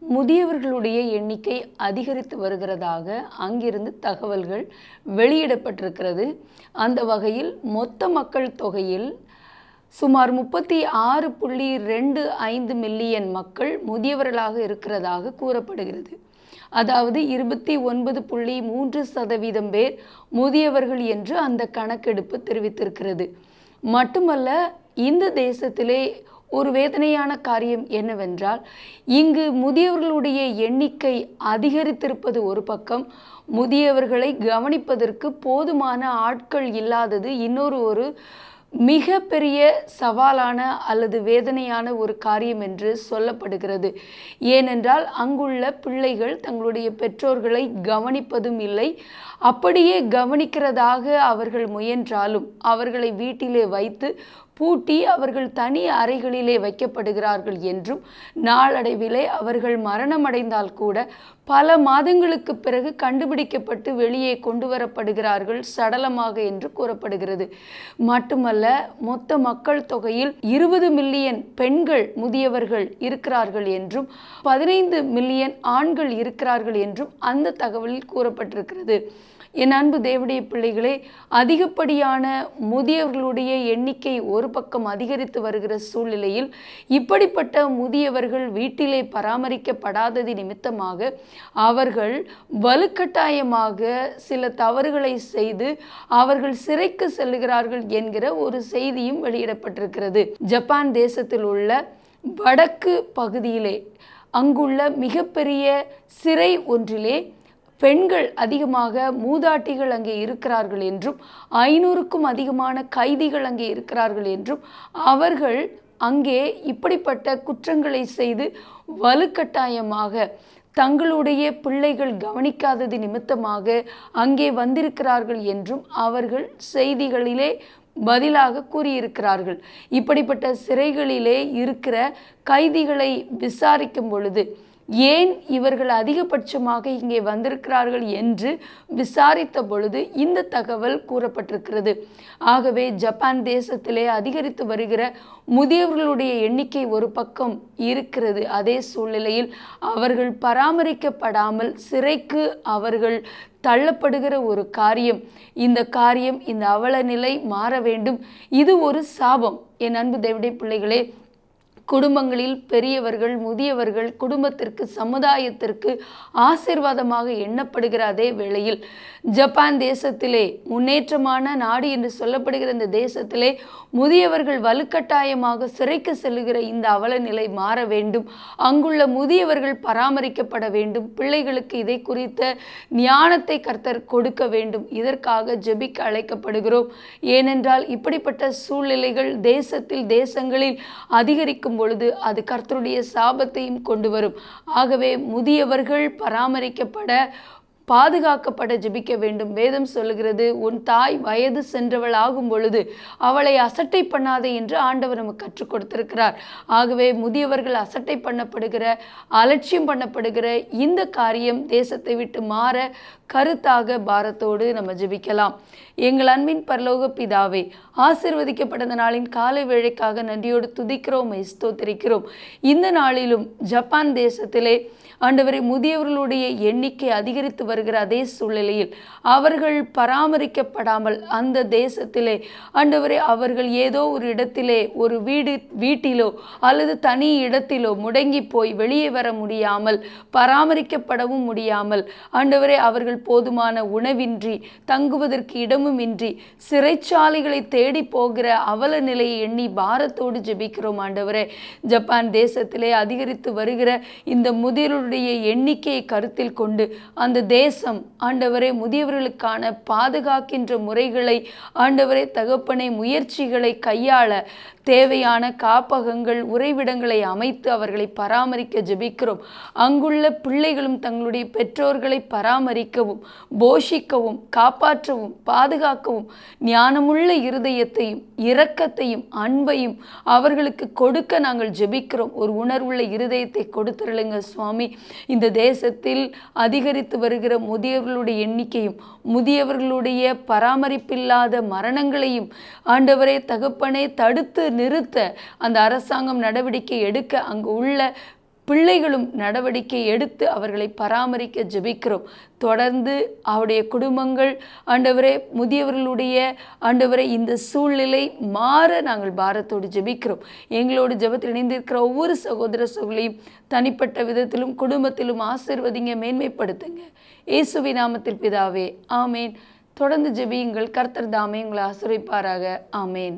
முதியவர்களுடைய எண்ணிக்கை அதிகரித்து வருகிறதாக அங்கிருந்து தகவல்கள் வெளியிடப்பட்டிருக்கிறது. அந்த வகையில் மொத்த மக்கள் தொகையில் சுமார் முப்பத்தி ஆறு புள்ளி ரெண்டு ஐந்து மில்லியன் மக்கள் முதியவர்களாக இருக்கிறதாக கூறப்படுகிறது. அதாவது இருபத்தி ஒன்பது புள்ளி மூன்று சதவீதம் பேர் முதியவர்கள் என்று அந்த கணக்கெடுப்பு தெரிவித்திருக்கிறது. மட்டுமல்ல இந்த தேசத்திலே ஒரு வேதனையான காரியம் என்னவென்றால் இங்கு முதியவர்களுடைய எண்ணிக்கை அதிகரித்திருப்பது ஒரு பக்கம் முதியவர்களை கவனிப்பதற்கு போதுமான ஆட்கள் இல்லாதது இன்னொரு ஒரு மிக பெரிய சவாலான அல்லது வேதனையான ஒரு காரியம் என்று சொல்லப்படுகிறது. ஏனென்றால் அங்குள்ள பிள்ளைகள் தங்களுடைய பெற்றோர்களை கவனிப்பதும் இல்லை. அப்படியே கவனிக்கிறதாக அவர்கள் முயன்றாலும் அவர்களை வீட்டிலே வைத்து பூட்டி அவர்கள் தனி அறைகளிலே வைக்கப்படுகிறார்கள் என்றும் நாளடைவிலே அவர்கள் மரணமடைந்தால் கூட பல மாதங்களுக்கு பிறகு கண்டுபிடிக்கப்பட்டு வெளியே கொண்டு வரப்படுகிறார்கள் சடலமாக என்று கூறப்படுகிறது. மட்டுமல்ல மொத்த மக்கள் தொகையில் இருபது மில்லியன் பெண்கள் முதியவர்கள் இருக்கிறார்கள் என்றும் பதினைந்து மில்லியன் ஆண்கள் இருக்கிறார்கள் என்றும் அந்த தகவலில் கூறப்பட்டிருக்கிறது. என் அன்பு தேவடைய பிள்ளைகளே அதிகப்படியான முதியவர்களுடைய எண்ணிக்கை ஒரு பக்கம் அதிகரித்து வருகிற சூழ்நிலையில் இப்படிப்பட்ட முதியவர்கள் வீட்டிலே பராமரிக்கப்படாதது நிமித்தமாக அவர்கள் வலுக்கட்டாயமாக சில தவறுகளை செய்து அவர்கள் சிறைக்கு செல்லுகிறார்கள் என்கிற ஒரு செய்தியும் வெளியிடப்பட்டிருக்கிறது. ஜப்பான் தேசத்தில் உள்ள வடக்கு பகுதியிலே அங்குள்ள மிகப்பெரிய சிறை ஒன்றிலே பெண்கள் அதிகமாக மூதாட்டிகள் அங்கே இருக்கிறார்கள் என்றும் ஐநூறுக்கும் அதிகமான கைதிகள் அங்கே இருக்கிறார்கள் என்றும் அவர்கள் அங்கே இப்படிப்பட்ட குற்றங்களை செய்து வலுக்கட்டாயமாக தங்களுடைய பிள்ளைகள் கவனிக்காதது நிமித்தமாக அங்கே வந்திருக்கிறார்கள் என்றும் அவர்கள் செய்திகளிலே பதிலாக கூறியிருக்கிறார்கள். இப்படிப்பட்ட சிறைகளிலே இருக்கிற கைதிகளை விசாரிக்கும் பொழுது ஏன் இவர்கள் அதிகபட்சமாக இங்கே வந்திருக்கிறார்கள் என்று விசாரித்த பொழுது இந்த தகவல் கூறப்பட்டிருக்கிறது. ஆகவே ஜப்பான் தேசத்திலே அதிகரித்து வருகிற முதியவர்களுடைய எண்ணிக்கை ஒரு பக்கம் இருக்கிறது. அதே சூழ்நிலையில் அவர்கள் பராமரிக்கப்படாமல் சிறைக்கு அவர்கள் தள்ளப்படுகிற ஒரு காரியம். இந்த காரியம் இந்த அவல நிலை மாற வேண்டும். இது ஒரு சாபம். என் அன்பு தேவடைய பிள்ளைகளே குடும்பங்களில் பெரியவர்கள் முதியவர்கள் குடும்பத்திற்கு சமுதாயத்திற்கு ஆசீர்வாதமாக எண்ணப்படுகிற அதே வேளையில் ஜப்பான் தேசத்திலே முன்னேற்றமான நாடு என்று சொல்லப்படுகிற இந்த தேசத்திலே முதியவர்கள் வலுக்கட்டாயமாக சிறைக்கு செல்லுகிற இந்த அவல நிலை மாற வேண்டும். அங்குள்ள முதியவர்கள் பராமரிக்கப்பட வேண்டும். பிள்ளைகளுக்கு இதை குறித்த ஞானத்தை கர்த்தர் கொடுக்க வேண்டும். இதற்காக ஜெபிக்க அழைக்கப்படுகிறோம். ஏனென்றால் இப்படிப்பட்ட சூழ்நிலைகள் தேசத்தில் தேசங்களில் அதிகரிக்கும் பொழுது அது கர்த்தருடைய சாபத்தையும் கொண்டு வரும். ஆகவே முதியவர்கள் பராமரிக்கப்பட பாதுகாக்கப்பட ஜெபிக்க வேண்டும். வேதம் சொல்லுகிறது உன் தாய் வயது சென்றவள் ஆகும் பொழுது அவளை அசட்டை பண்ணாதே என்று ஆண்டவர் நமக்கு கற்றுக் கொடுத்திருக்கிறார். ஆகவே முதியவர்கள் அசட்டை பண்ணப்படுகிற அலட்சியம் பண்ணப்படுகிற இந்த காரியம் தேசத்தை விட்டு மாற கருத்தாக பாரத்தோடு நம்ம ஜெபிக்கலாம். எங்கள் அன்பின் பரலோக பிதாவே ஆசிர்வதிக்கப்பட்ட நாளின் காலை வேளைக்காக நன்றியோடு துதிக்கிறோம் ஸ்தோத்திரிக்கிறோம். இந்த நாளிலும் ஜப்பான் தேசத்திலே ஆண்டவரை முதியவர்களுடைய எண்ணிக்கை அதிகரித்து வரும் வருகிற அதே சூழ்நிலையில் அவர்கள் பராமரிக்கப்படாமல் அந்த தேசத்திலே ஆண்டவரே அவர்கள் ஏதோ ஒரு இடத்திலே ஒரு வீடு வீட்டிலோ அல்லது தனி இடத்திலோ முடங்கி போய் வெளியே வர முடியாமல் பராமரிக்கப்படவும் முடியாமல் ஆண்டவரே அவர்கள் போதுமான உணவின்றி தங்குவதற்கு இடமும் இன்றி சிறைச்சாலைகளை தேடி போகிற அவல நிலையை எண்ணி பாரத்தோடு ஜெபிக்கிறோம் ஆண்டவரே. ஜப்பான் தேசத்திலே அதிகரித்து வருகிற இந்த முதியவருடைய எண்ணிக்கையை கருத்தில் கொண்டு அந்த தேச நேசம் ஆண்டவரே முதியவர்களுக்கான பாதுகாக்கின்ற முறைகளை ஆண்டவரே தகப்பனை முயற்சிகளை கையாள தேவையான காப்பகங்கள் உறைவிடங்களை அமைத்து அவர்களை பராமரிக்க ஜெபிக்கிறோம். அங்குள்ள பிள்ளைகளும் தங்களுடைய பெற்றோர்களை பராமரிக்கவும் போஷிக்கவும் காப்பாற்றவும் பாதுகாக்கவும் ஞானமுள்ள இருதயத்தையும் இரக்கத்தையும் அன்பையும் அவர்களுக்கு கொடுக்க நாங்கள் ஜெபிக்கிறோம். ஒரு உணர்வுள்ள இருதயத்தை கொடுத்துருளுங்க சுவாமி. இந்த தேசத்தில் அதிகரித்து வருகிற முதியவர்களுடைய எண்ணிக்கையும் முதியவர்களுடைய பராமரிப்பில்லாத மரணங்களையும் ஆண்டவரே தகப்பனே தடுத்து நிறுத்த அந்த அரசாங்கம் நடவடிக்கை எடுக்க அங்கு உள்ள பிள்ளைகளும் நடவடிக்கை எடுத்து அவர்களை பராமரிக்க ஜெபிக்கிறோம். தொடர்ந்து அவருடைய குடும்பங்கள் ஆண்டவரே முதியவர்களுடைய ஆண்டவரே இந்த சூழ்நிலை மாற நாங்கள் பாரத்தோடு ஜெபிக்கிறோம். எங்களோடு ஜெபத்தில் இணைந்திருக்கிற ஒவ்வொரு சகோதர சகோதரியும் தனிப்பட்ட விதத்திலும் குடும்பத்திலும் ஆசீர்வதிங்க மேன்மைப்படுத்துங்க. இயேசுவி நாமத்தில் பிதாவே ஆமேன். தொடர்ந்து ஜெபியுங்கள். கர்த்தர் தாமே உங்களை ஆசிரிப்பாராக ஆமேன்.